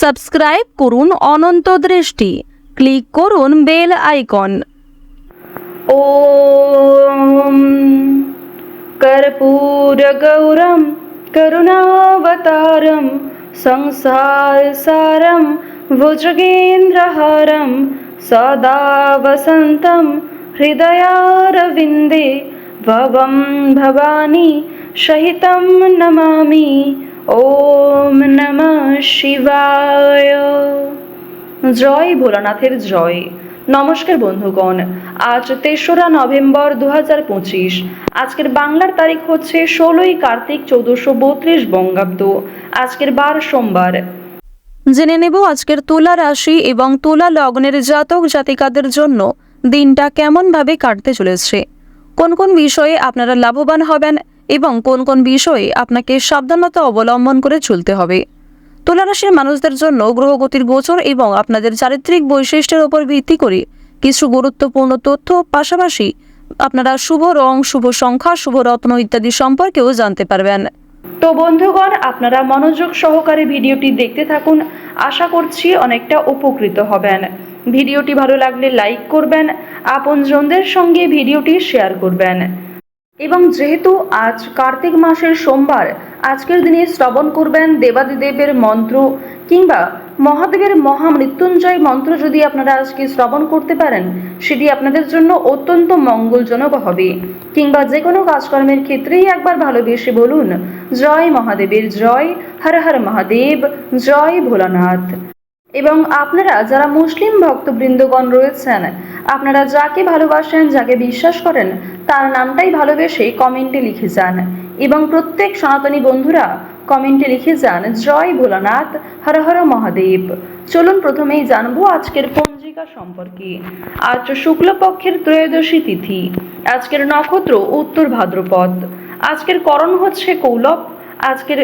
Subscribe করুন অনন্ত দৃষ্টি click করুন বেল আইকন ॐ कर्पूरगौरं करुणावतारं संसारसारं भुजगेन्द्रहारं सदा वसन्तं हृदयारविन्दे भवं भवानी सहितं नमामि ওম নম শিবায়। জয় ভোলানাথের জয়। নমস্কার বন্ধুগণ, আজ তেসরা নভেম্বর দু পঁচিশ। আজকের বাংলার তারিখ হচ্ছে ষোলোই কার্তিক চৌদ্দশো বত্রিশ বঙ্গাব্দ। আজকের বার সোমবার। জেনে নেব আজকের তুলা রাশি এবং তুলা লগ্নের জাতক জাতিকাদের জন্য দিনটা কেমনভাবে কাটতে চলেছে। কোন কোন বিষয়ে আপনারা লাভবান হবেন এবং কোন কোন বিষয়ে আপনাকে সাবধানতা অবলম্বন করে চলতে হবে। তুলা রাশির মানুষদের জন্য গ্রহগতির গোচর এবং আপনাদের চারিত্রিক বৈশিষ্ট্যের উপর ভিত্তি করে কিছু গুরুত্বপূর্ণ তথ্য পাশাপাশি আপনারা শুভ রং, শুভ সংখ্যা, শুভ রত্ন ইত্যাদি সম্পর্কেও জানতে পারবেন। তো বন্ধুগণ, আপনারা মনোযোগ সহকারে ভিডিওটি দেখতে থাকুন। আশা করছি অনেকটা উপকৃত হবেন। ভিডিওটি ভালো লাগলে লাইক করবেন। আপনজনদের সঙ্গে ভিডিওটি শেয়ার করবেন। এবং যেহেতু আজ কার্তিক মাসের সোমবার, আজকের দিনে শ্রবণ করবেন দেবাদিদেবের মন্ত্র কিংবা মহাদেবের মহামৃত্যুঞ্জয় মন্ত্র যদি আপনারা আজকে শ্রবণ করতে পারেন, সেটি আপনাদের জন্য অত্যন্ত মঙ্গলজনক হবে। কিংবা যে কোনো কাজকর্মের ক্ষেত্রেই একবার ভালোবেসে বলুন, জয় মহাদেবের জয়, হর হর মহাদেব, জয় ভোলানাথ। এবং আপনারা যারা মুসলিম ভক্তবৃন্দগণ রয়েছেন, আপনারা যাকে ভালোবাসেন, যাকে বিশ্বাস করেন তার নামটাই ভালোবেসে কমেন্টে লিখে যান। এবং প্রত্যেক সনাতনী বন্ধুরা কমেন্টে লিখে যান, জয় ভোলানাথ, হর হর মহাদেব। চলুন প্রথমেই জানব আজকের পঞ্জিকা সম্পর্কে। আজ শুক্লপক্ষের ত্রয়োদশী তিথি, আজকের নক্ষত্র উত্তর ভাদ্রপদ। আজকের করণ হচ্ছে কৌলভ আজকের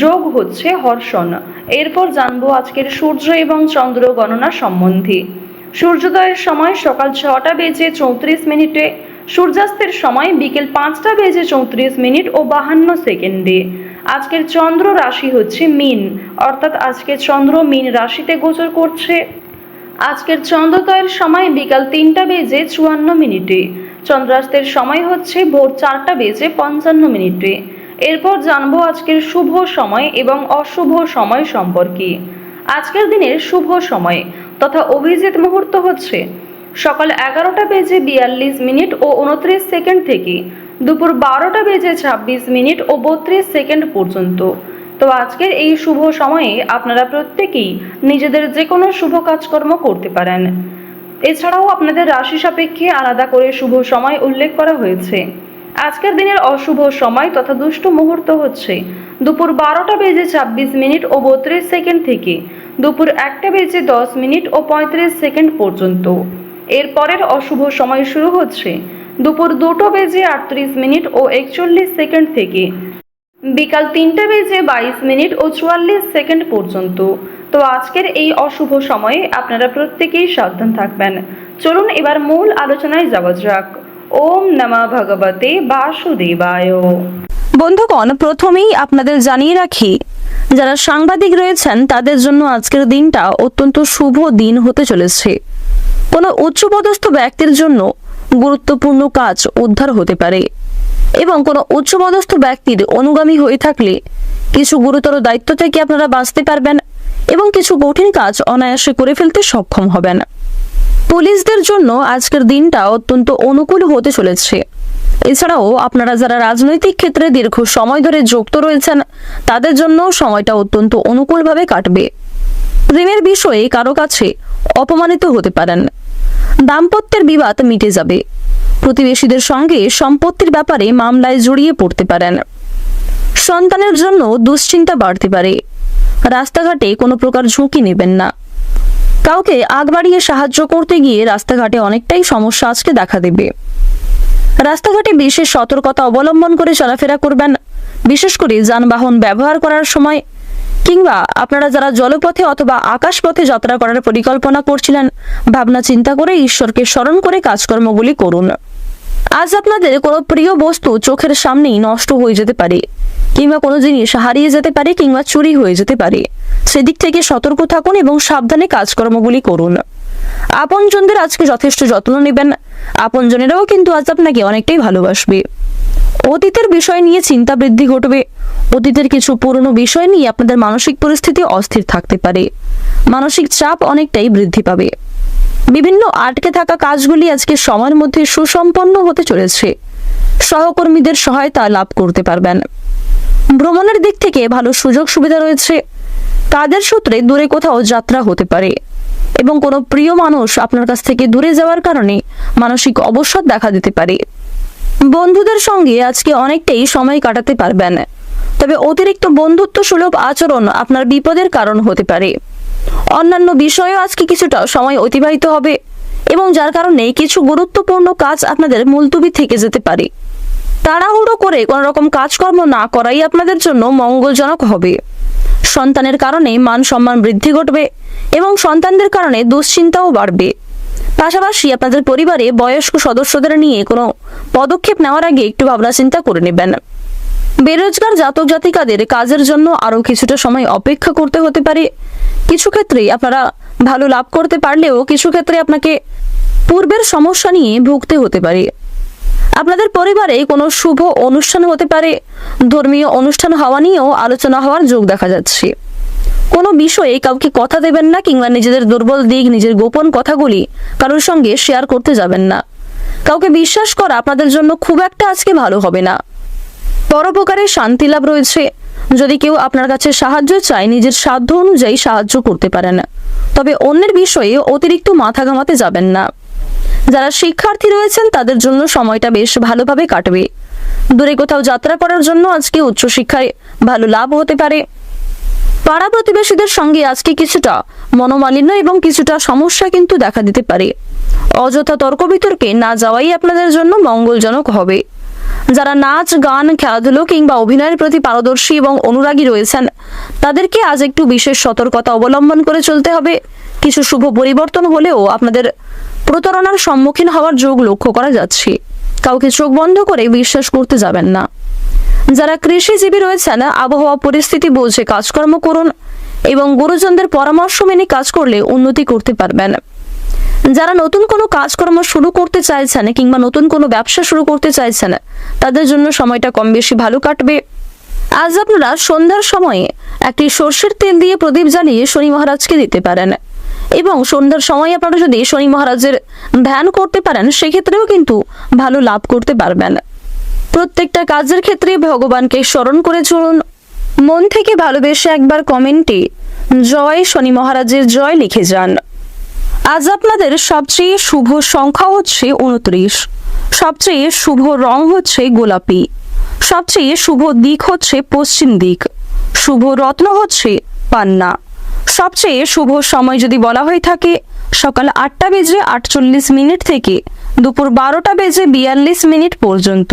যোগ হচ্ছে হর্ষণ। এরপর জানব আজকের সূর্য এবং চন্দ্র গণনা সম্বন্ধে। সূর্যোদয়ের সময় সকাল ছটা বেজে চৌত্রিশ মিনিটে সূর্যাস্তের সময় বিকেল পাঁচটা বেজে চৌত্রিশ মিনিট ও বাহান্ন সেকেন্ডে। আজকের চন্দ্র রাশি হচ্ছে মিন, অর্থাৎ আজকে চন্দ্র মিন রাশিতে গোচর করছে। আজকের চন্দ্রোদয়ের সময় বিকাল তিনটা বেজে চুয়ান্ন মিনিটে। চন্দ্রাস্তের সময় হচ্ছে ভোর চারটা বেজে পঞ্চান্ন মিনিটে। এরপর জানব আজকের শুভ সময় এবং অশুভ সময় সম্পর্কে। আজকের দিনের শুভ সময় তথা অভিজিৎ মুহূর্ত হচ্ছে সকাল এগারোটা বেজে বিয়াল্লিশ মিনিট ও উনত্রিশ সেকেন্ড থেকে দুপুর বারোটা বেজে ছাব্বিশ মিনিট ও বত্রিশ সেকেন্ড পর্যন্ত। তো আজকের এই শুভ সময়ে আপনারা প্রত্যেকেই নিজেদের যে কোনো শুভ কাজকর্ম করতে পারেন। এছাড়াও আপনাদের রাশি সাপেক্ষে আলাদা করে শুভ সময় উল্লেখ করা হয়েছে। আজকের দিনের অশুভ সময় তথা দুষ্ট মুহূর্ত হচ্ছে দুপুর বারোটা বেজে ছাব্বিশ মিনিট ও বত্রিশ সেকেন্ড থেকে দুপুর একটা বেজে দশ মিনিট ও পঁয়ত্রিশ সেকেন্ড পর্যন্ত। এর পরের অশুভ সময় শুরু হচ্ছে। দুপুর দুটো বেজে আটত্রিশ মিনিট ও একচল্লিশ সেকেন্ড থেকে। বিকাল তিনটে বেজে বাইশ মিনিট ও চুয়াল্লিশ সেকেন্ড পর্যন্ত। তো আজকের এই অশুভ সময়ে আপনারা প্রত্যেকেই সাবধান থাকবেন। চলুন এবার মূল আলোচনায় যাওয়া যাক। ওম নমা ভগবতে বাসুদেবায়। বন্ধুগণ, প্রথমেই আপনাদের জানিয়ে রাখি, যারা সাংবাদিক রয়েছেন, তাদের জন্য আজকের দিনটা অত্যন্ত শুভ দিন হতে চলেছে। কোনো উচ্চপদস্থ ব্যক্তির জন্য গুরুত্বপূর্ণ কাজ উদ্ধার হতে পারে এবং কোনো উচ্চপদস্থ ব্যক্তির অনুগামী হয়ে থাকলে কিছু গুরুতর দায়িত্ব থেকে আপনারা বাঁচতে পারবেন এবং কিছু কঠিন কাজ অনায়াসে করে ফেলতে সক্ষম হবেন। পুলিশদের জন্য আজকের দিনটা অত্যন্ত অনুকূল হতে চলেছে। এছাড়াও আপনারা যারা রাজনৈতিক ক্ষেত্রে দীর্ঘ সময় ধরে যুক্ত রয়েছেন, তাদের জন্য সময়টা অত্যন্ত অনুকূলভাবে কাটবে। প্রেমের বিষয়ে কারও কাছে অপমানিত হতে পারেন। দাম্পত্যের বিবাদ মিটে যাবে। প্রতিবেশীদের সঙ্গে সম্পত্তির ব্যাপারে মামলায় জড়িয়ে পড়তে পারেন। সন্তানের জন্য দুশ্চিন্তা বাড়তে পারে। রাস্তাঘাটে কোনো প্রকার ঝুঁকি নেবেন না। কাউকে আগ বাড়িয়ে সাহায্য করতে গিয়ে রাস্তাঘাটে অনেকটাই সমস্যা আজকে দেখা দেবে। রাস্তাঘাটে বিশেষ সতর্কতা অবলম্বন করে চলাফেরা করবেন। বিশেষ করে যানবাহন ব্যবহার করার সময় কিংবা আপনারা যারা জলপথে অথবা আকাশপথে যাত্রা করার পরিকল্পনা করছিলেন, ভাবনা চিন্তা করে ঈশ্বরকে স্মরণ করে কাজকর্মগুলি করুন। আজ আপনাদের কোনো প্রিয় বস্তু চোখের সামনেই নষ্ট হয়ে যেতে পারে, কিংবা কোনো জিনিস হারিয়ে যেতে পারে কিংবা চুরি হয়ে যেতে পারে। সেদিক থেকে সতর্ক থাকুন এবং সাবধানে কাজকর্মগুলি করুন। আপনজনদের আজকে যথেষ্ট যত্ন নেবেন। আপনজনেরাও কিন্তু আজ আপনাকে অনেকটাই ভালোবাসবে। অতীতের বিষয় নিয়ে চিন্তা বৃদ্ধি ঘটবে। অতীতের কিছু পুরনো বিষয় নিয়ে আপনাদের মানসিক পরিস্থিতি অস্থির থাকতে পারে। মানসিক চাপ অনেকটাই বৃদ্ধি পাবে। বিভিন্ন আটকে থাকা কাজগুলি আজকে সময়ের মধ্যে সুসম্পন্ন হতে চলেছে। সহকর্মীদের সহায়তা লাভ করতে পারবেন। ভ্রমণের দিক থেকে ভালো সুযোগ সুবিধা রয়েছে। কাজের সূত্রে দূরে কোথাও যাত্রা হতে পারে এবং কোনো প্রিয় মানুষ আপনার কাছ থেকে দূরে যাওয়ার কারণে মানসিক অবসাদ দেখা দিতে পারে। বন্ধুদের সঙ্গে আজকে অনেকটাই সময় কাটাতে পারবেন। তবে অতিরিক্ত বন্ধুত্ব সুলভ আচরণ আপনার বিপদের কারণ হতে পারে। অন্যান্য বিষয়েও আজকে কিছুটা সময় অতিবাহিত হবে এবং যার কারণে কিছু গুরুত্বপূর্ণ কাজ আপনাদের মুলতুবি থেকে যেতে পারে। তাড়াহুড়ো করে কোনো রকম কাজকর্ম না করাই আপনাদের জন্য মঙ্গলজনক হবে। সন্তানের কারণে মান সম্মান বৃদ্ধি ঘটবে এবং সন্তানদের কারণে দুশ্চিন্তাও বাড়বে। পাশাপাশি আপনাদের পরিবারে বয়স্ক সদস্যদের নিয়ে কোনো পদক্ষেপ নেওয়ার আগে একটু ভাবনা চিন্তা করে নেবেন। বেরোজগার জাতক জাতিকাদের কাজের জন্য আরও কিছুটা সময় অপেক্ষা করতে হতে পারে। কিছু ক্ষেত্রে আপনারা ভালো লাভ করতে পারলেও কিছু ক্ষেত্রে আপনাকে পূর্বের সমস্যা নিয়ে ভুগতে হতে পারে। আপনাদের পরিবারে কোনো শুভ অনুষ্ঠান হতে পারে। ধর্মীয় অনুষ্ঠান হওয়া নিয়েও আলোচনা হওয়ার যোগ দেখা যাচ্ছে। কোনো বিষয়ে কাউকে কথা দেবেন না কিংবা নিজেদের দুর্বল দিক, নিজের গোপন কথাগুলি কারোর সঙ্গে শেয়ার করতে যাবেন না। কাউকে বিশ্বাস করা আপনাদের জন্য খুব একটা আজকে ভালো হবে না। পরোপকারে শান্তি লাভ রয়েছে। যদি কেউ আপনার কাছে সাহায্য চায়, নিজের সাধ্য অনুযায়ী সাহায্য করতে পারেন। তবে অন্যের বিষয়ে অতিরিক্ত মাথা ঘামাতে যাবেন না। যারা শিক্ষার্থী রয়েছেন, তাদের জন্য সময়টা বেশ ভালোভাবে কাটবে। দূরে কোথাও যাত্রা করার জন্য আজকে উচ্চশিক্ষায় ভালো লাভ হতে পারে। পাড়া প্রতিবেশীদের সঙ্গে আজকে কিছুটা মনোমালিন্য এবং কিছুটা সমস্যা কিন্তু দেখা দিতে পারে। অযথা তর্ক বিতর্কে না যাওয়াই আপনাদের জন্য মঙ্গলজনক হবে। যারা নাচ, গান, খেলাধুলো কিংবা অভিনয়ের প্রতি পারদর্শী এবং অনুরাগী রয়েছেন, তাদেরকে আজ একটু বিশেষ সতর্কতা অবলম্বন করে চলতে হবে। কিছু শুভ পরিবর্তন হলেও আপনাদের প্রতারণার সম্মুখীন হওয়ার যোগ লক্ষ্য করা যাচ্ছে। কাউকে চোখ বন্ধ করে বিশ্বাস করতে যাবেন না। যারা কৃষিজীবী রয়েছেন, আবহাওয়া পরিস্থিতি বুঝে কাজকর্ম করুন এবং গুরুজনদের পরামর্শ মেনে কাজ করলে উন্নতি করতে পারবেন। যারা নতুন কোনো কাজকর্ম শুরু করতে চাইছেন কিংবা নতুন কোনো ব্যবসা শুরু করতে চাইছেন, তাদের জন্য সময়টা কম বেশি ভালো কাটবে। আজ আপনারা সন্ধ্যার সময়ে একটি সর্ষের তেল দিয়ে প্রদীপ জ্বালিয়ে শনি মহারাজকে দিতে পারেন এবং সন্ধ্যার সময় আপনারা যদি শনি মহারাজের ধ্যান করতে পারেন, সেক্ষেত্রেও কিন্তু ভালো লাভ করতে পারবেন। প্রত্যেকটা কাজের ক্ষেত্রে ভগবানকে স্মরণ করে চলুন। মন থেকে ভালোবেসে একবার কমেন্টে জয় শনি মহারাজের জয় লিখে যান। আজ আপনাদের সবচেয়ে শুভ সংখ্যা হচ্ছে উনত্রিশ। সবচেয়ে শুভ রং হচ্ছে গোলাপি। সবচেয়ে শুভ দিক হচ্ছে পশ্চিম দিক। শুভ রত্ন হচ্ছে পান্না। সবচেয়ে শুভ সময় যদি বলা হয়ে থাকে, সকাল আটটা বেজে আটচল্লিশ মিনিট থেকে দুপুর বারোটা বেজে বিয়াল্লিশ মিনিট পর্যন্ত।